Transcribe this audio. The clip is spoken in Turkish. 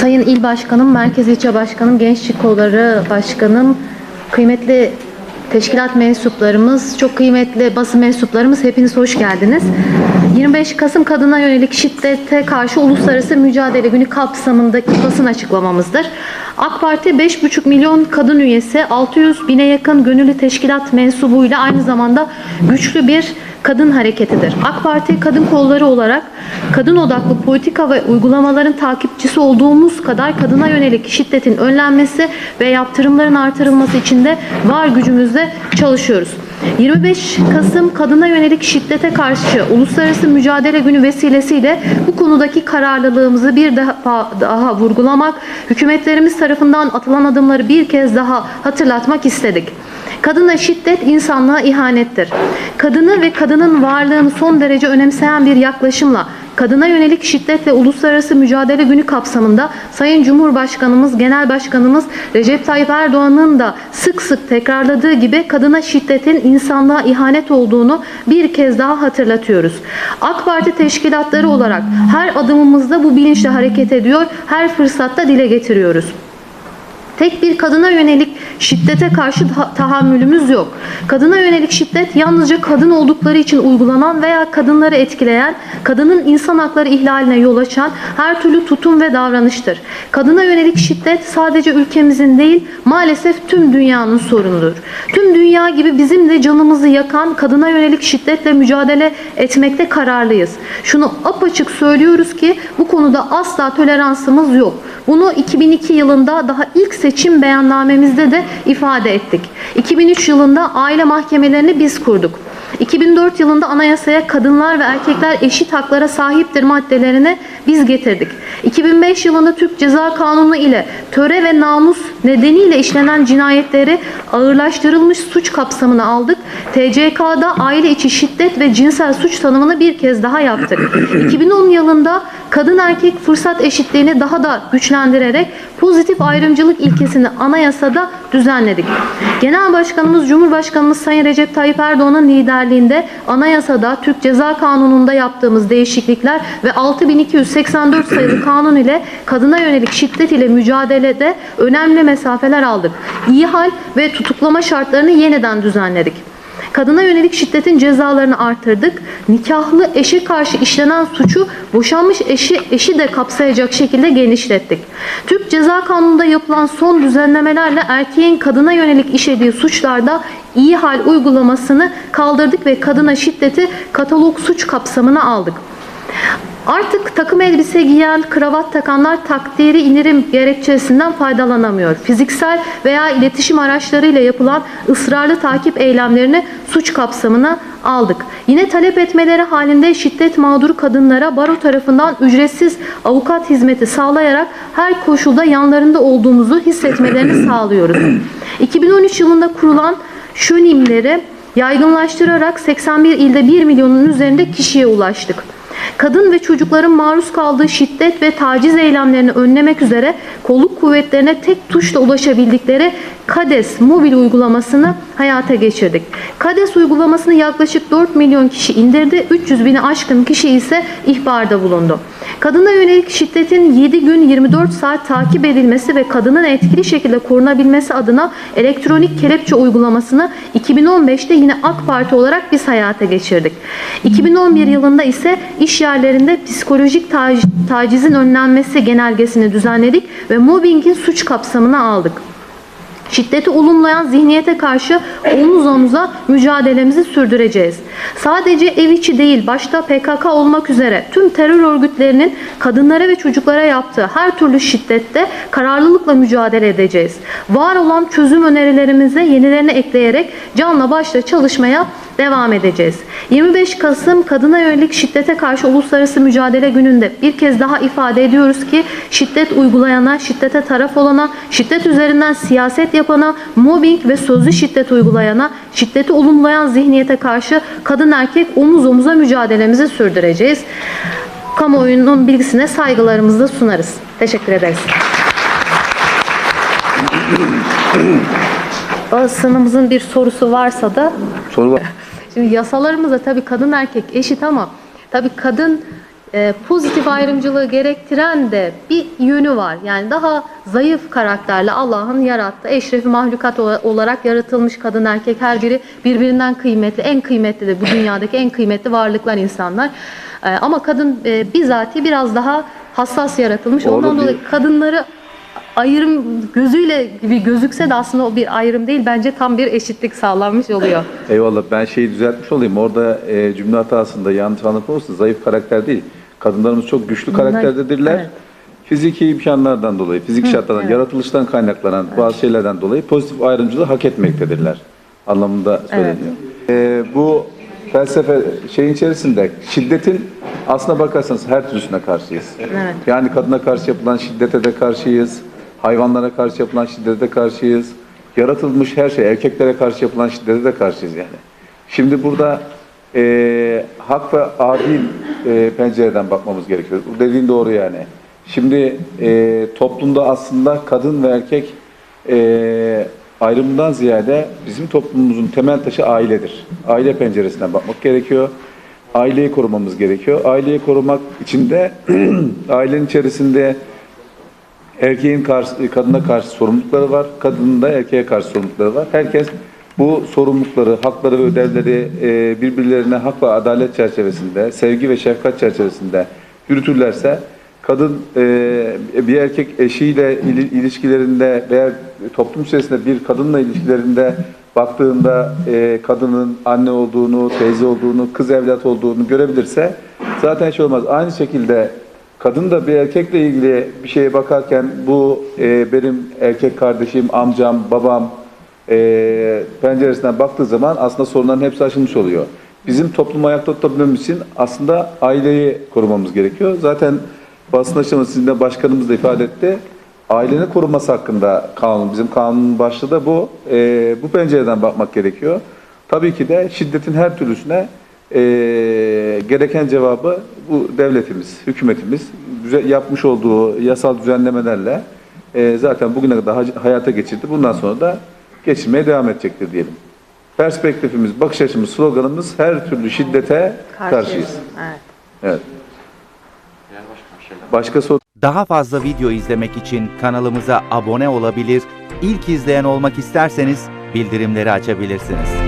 Sayın İl Başkanım, Merkez İlçe Başkanım, Gençlik Kolları Başkanım, kıymetli teşkilat mensuplarımız, çok kıymetli basın mensuplarımız hepiniz hoş geldiniz. 25 Kasım Kadına Yönelik Şiddete Karşı Uluslararası Mücadele Günü kapsamındaki basın açıklamamızdır. AK Parti 5,5 milyon kadın üyesi, 600 bine yakın gönüllü teşkilat mensubuyla aynı zamanda güçlü bir kadın hareketidir. AK Parti kadın kolları olarak kadın odaklı politika ve uygulamaların takipçisi olduğumuz kadar kadına yönelik şiddetin önlenmesi ve yaptırımların artırılması için de var gücümüzle çalışıyoruz. 25 Kasım kadına yönelik şiddete karşı Uluslararası Mücadele Günü vesilesiyle bu konudaki kararlılığımızı bir daha, daha vurgulamak, hükümetlerimiz tarafından atılan adımları bir kez daha hatırlatmak istedik. Kadına şiddet insanlığa ihanettir. Kadını ve kadının varlığını son derece önemseyen bir yaklaşımla kadına yönelik şiddet ve uluslararası mücadele günü kapsamında Sayın Cumhurbaşkanımız, Genel Başkanımız Recep Tayyip Erdoğan'ın da sık sık tekrarladığı gibi kadına şiddetin insanlığa ihanet olduğunu bir kez daha hatırlatıyoruz. AK Parti teşkilatları olarak her adımımızda bu bilinçle hareket ediyor, her fırsatta dile getiriyoruz. Tek bir kadına yönelik şiddete karşı ta- tahammülümüz yok. Kadına yönelik şiddet yalnızca kadın oldukları için uygulanan veya kadınları etkileyen, kadının insan hakları ihlaline yol açan her türlü tutum ve davranıştır. Kadına yönelik şiddet sadece ülkemizin değil, maalesef tüm dünyanın sorunudur. Tüm dünya gibi bizim de canımızı yakan kadına yönelik şiddetle mücadele etmekte kararlıyız. Şunu apaçık söylüyoruz ki bu konuda asla toleransımız yok. Bunu 2002 yılında daha ilk seçim beyannamemizde de ifade ettik. 2003 yılında aile mahkemelerini biz kurduk. 2004 yılında anayasaya kadınlar ve erkekler eşit haklara sahiptir maddelerini biz getirdik. 2005 yılında Türk Ceza Kanunu ile töre ve namus nedeniyle işlenen cinayetleri ağırlaştırılmış suç kapsamına aldık. TCK'da aile içi şiddet ve cinsel suç tanımını bir kez daha yaptık. 2010 yılında kadın erkek fırsat eşitliğini daha da güçlendirerek pozitif ayrımcılık ilkesini anayasada düzenledik. Genel Başkanımız Cumhurbaşkanımız Sayın Recep Tayyip Erdoğan'ın liderliğinde anayasada Türk Ceza Kanunu'nda yaptığımız değişiklikler ve 6284 sayılı kanun ile kadına yönelik şiddet ile mücadelede önemli mesafeler aldık. İhal ve tutuklama şartlarını yeniden düzenledik. Kadına yönelik şiddetin cezalarını artırdık. Nikahlı eşe karşı işlenen suçu boşanmış eşi, eşi de kapsayacak şekilde genişlettik. Türk Ceza Kanunu'nda yapılan son düzenlemelerle erkeğin kadına yönelik işlediği suçlarda iyi hal uygulamasını kaldırdık ve kadına şiddeti katalog suç kapsamına aldık. Artık takım elbise giyen, kravat takanlar takdiri indirim gerekçesinden faydalanamıyor. Fiziksel veya iletişim araçlarıyla yapılan ısrarlı takip eylemlerini suç kapsamına aldık. Yine talep etmeleri halinde şiddet mağduru kadınlara baro tarafından ücretsiz avukat hizmeti sağlayarak her koşulda yanlarında olduğumuzu hissetmelerini sağlıyoruz. 2013 yılında kurulan şönimleri yaygınlaştırarak 81 ilde 1 milyonun üzerinde kişiye ulaştık. Kadın ve çocukların maruz kaldığı şiddet ve taciz eylemlerini önlemek üzere kolluk kuvvetlerine tek tuşla ulaşabildikleri KADES mobil uygulamasını hayata geçirdik. KADES uygulamasını yaklaşık 4 milyon kişi indirdi, 300 bini aşkın kişi ise ihbarda bulundu. Kadına yönelik şiddetin 7 gün 24 saat takip edilmesi ve kadının etkili şekilde korunabilmesi adına elektronik kelepçe uygulamasını 2015'te yine AK Parti olarak biz hayata geçirdik. 2011 yılında ise iş yerlerinde psikolojik tac- tacizin önlenmesi genelgesini düzenledik ve mobbingin suç kapsamına aldık. Şiddeti olumlayan zihniyete karşı omuz omuza mücadelemizi sürdüreceğiz. Sadece ev içi değil, başta PKK olmak üzere tüm terör örgütlerinin kadınlara ve çocuklara yaptığı her türlü şiddette kararlılıkla mücadele edeceğiz. Var olan çözüm önerilerimize yenilerini ekleyerek canla başla çalışmaya devam edeceğiz. 25 Kasım Kadına Yönelik Şiddete Karşı Uluslararası Mücadele Günü'nde bir kez daha ifade ediyoruz ki şiddet uygulayana, şiddete taraf olana, şiddet üzerinden siyaset yapana, mobbing ve sözlü şiddet uygulayana, şiddeti olumlayan zihniyete karşı kadın erkek omuz omuza mücadelemizi sürdüreceğiz. Kamuoyunun bilgisine saygılarımızı da sunarız. Teşekkür ederiz. Basınımızın bir sorusu varsa da Soru var. Şimdi yasalarımızda tabii kadın erkek eşit ama tabii kadın e, pozitif ayrımcılığı gerektiren de bir yönü var. Yani daha zayıf karakterli Allah'ın yarattığı eşrefi mahlukat ola- olarak yaratılmış kadın erkek her biri birbirinden kıymetli, en kıymetli de bu dünyadaki en kıymetli varlıklar insanlar. E, ama kadın e, bizatihi biraz daha hassas yaratılmış. Ondan dolayı kadınları ayrım gözüyle gibi gözükse de aslında o bir ayrım değil. Bence tam bir eşitlik sağlanmış oluyor. Eyvallah ben şeyi düzeltmiş olayım. Orada e, cümle hatasında yanlış anlatma olsun. Zayıf karakter değil. Kadınlarımız çok güçlü Bunlar- karakterdedirler. evet. Fiziki imkanlardan dolayı, fizik şartlardan, evet. yaratılıştan kaynaklanan bazı şeylerden dolayı pozitif ayrımcılığı hak etmektedirler anlamında söyleniyor. E, bu felsefe şeyin içerisinde şiddetin aslına bakarsanız her türlüsüne karşıyız. Evet. Yani kadına karşı yapılan şiddete de karşıyız. Hayvanlara karşı yapılan şiddete de karşıyız. Yaratılmış her şey, erkeklere karşı yapılan şiddete de karşıyız yani. Şimdi burada eee, hak ve adil eee, pencereden bakmamız gerekiyor. Bu dediğin doğru yani. Şimdi eee, toplumda aslında kadın ve erkek eee ayrımından ziyade bizim toplumumuzun temel taşı ailedir. Aile penceresinden bakmak gerekiyor. Aileyi korumamız gerekiyor. Aileyi korumak için de ailenin içerisinde erkeğin karşı, kadına karşı sorumlulukları var. Kadının da erkeğe karşı sorumlulukları var. Herkes bu sorumlulukları, hakları ve ödevleri e, birbirlerine hak ve adalet çerçevesinde, sevgi ve şefkat çerçevesinde yürütürlerse kadın e, bir erkek eşiyle ili- ilişkilerinde veya toplum içerisinde bir kadınla ilişkilerinde baktığında e, kadının anne olduğunu, teyze olduğunu, kız evlat olduğunu görebilirse zaten şey olmaz. Aynı şekilde Kadın da bir erkekle ilgili bir şeye bakarken bu e, benim erkek kardeşim, amcam, babam e, penceresinden baktığı zaman aslında sorunların hepsi aşılmış oluyor. Bizim toplumu ayakta tutabilmemiz için aslında aileyi korumamız gerekiyor. Zaten basın aşamasında başkanımız da ifade etti. Ailenin korunması hakkında kanun, bizim kanunun başlığı da bu. E, bu pencereden bakmak gerekiyor. Tabii ki de şiddetin her türlüsüne e, gereken cevabı bu devletimiz, hükümetimiz düze- yapmış olduğu yasal düzenlemelerle e, zaten bugüne kadar ha- hayata geçirdi. Bundan sonra da geçirmeye devam edecektir diyelim. Perspektifimiz, bakış açımız, sloganımız her türlü şiddete karşıyız. Evet. Evet. Başka soru Daha fazla video izlemek için kanalımıza abone olabilir, ilk izleyen olmak isterseniz bildirimleri açabilirsiniz.